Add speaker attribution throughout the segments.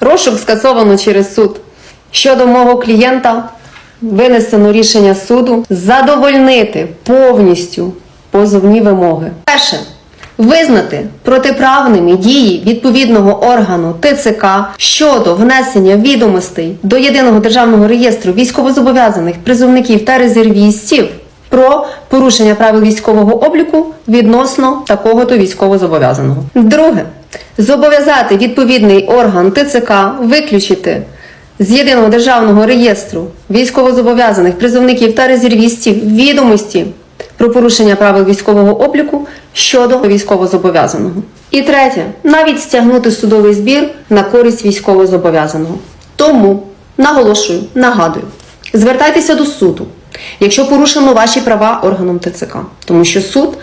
Speaker 1: Розшук скасовано через суд. Щодо мого клієнта, винесено рішення суду задовольнити повністю позовні вимоги. Перше. Визнати протиправними дії відповідного органу ТЦК щодо внесення відомостей до єдиного державного реєстру військовозобов'язаних призовників та резервістів про порушення правил військового обліку відносно такого то військовозобов'язаного. Друге, зобов'язати відповідний орган ТЦК виключити з єдиного державного реєстру військовозобов'язаних призовників та резервістів відомості про порушення правил військового обліку щодо військовозобов'язаного. І третє, навіть стягнути судовий збір на користь військовозобов'язаного. Тому наголошую, нагадую, звертайтеся до суду, якщо порушено ваші права органом ТЦК, тому що суд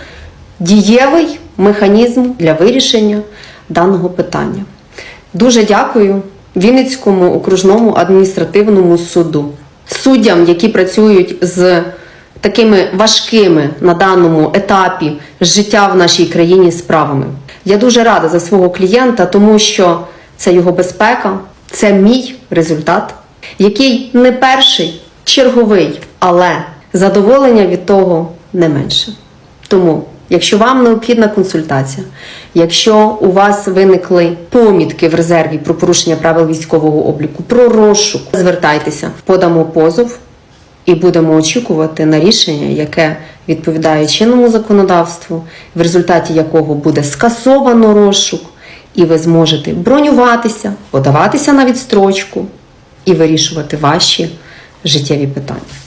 Speaker 1: дієвий механізм для вирішення даного питання. Дуже дякую Вінницькому окружному адміністративному суду, суддям, які працюють з такими важкими на даному етапі життя в нашій країні справами. Я дуже рада за свого клієнта, тому що це його безпека, це мій результат, який не перший, черговий, але задоволення від того не менше. Тому, якщо вам необхідна консультація, якщо у вас виникли помітки в резерві про порушення правил військового обліку, про розшук, звертайтеся, подамо позов і будемо очікувати на рішення, яке відповідає чинному законодавству, в результаті якого буде скасовано розшук, і ви зможете бронюватися, подаватися на відстрочку і вирішувати ваші життєві питання.